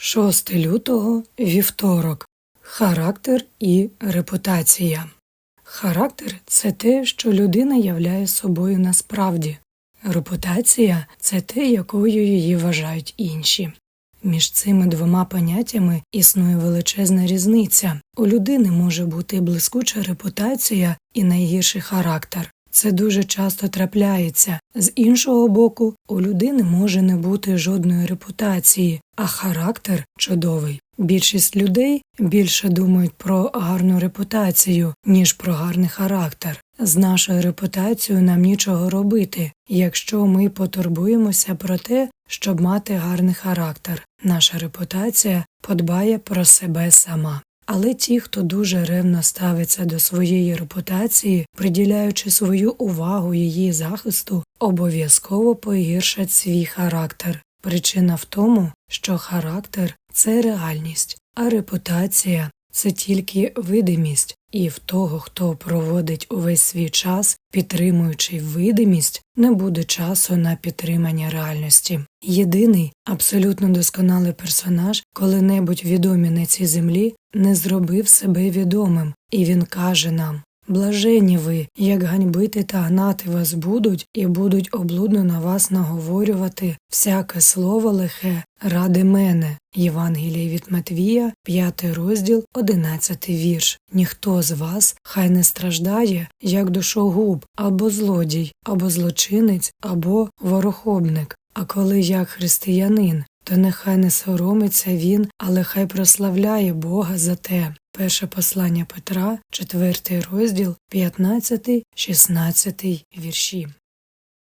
6 лютого вівторок. Характер і репутація. Характер це те, що людина являє собою насправді. Репутація це те, якою її вважають інші. Між цими двома поняттями існує величезна різниця. У людини може бути блискуча репутація і найгірший характер. Це дуже часто трапляється. З іншого боку, у людини може не бути жодної репутації, а характер чудовий. Більшість людей більше думають про гарну репутацію, ніж про гарний характер. З нашою репутацією нам нічого робити, якщо ми потурбуємося про те, щоб мати гарний характер. Наша репутація подбає про себе сама. Але ті, хто дуже ревно ставиться до своєї репутації, приділяючи свою увагу її захисту, обов'язково погіршать свій характер. Причина в тому, що характер це реальність, а репутація це тільки видимість, і в того, хто проводить увесь свій час, підтримуючи видимість, не буде часу на підтримання реальності. Єдиний абсолютно досконалий персонаж, коли-небудь відомий на цій землі, не зробив себе відомим, і він каже нам Блажені ви, як ганьбити та гнати вас будуть, і будуть облудно на вас наговорювати всяке слово лихе ради мене. Євангеліє від Матвія, 5 розділ, 11 вірш. Ніхто з вас хай не страждає, як душогуб, або злодій, або злочинець, або ворохобник. А коли як християнин, то нехай не соромиться він, але хай прославляє Бога за те. Перше послання Петра, 4 розділ, 15, 16 вірші.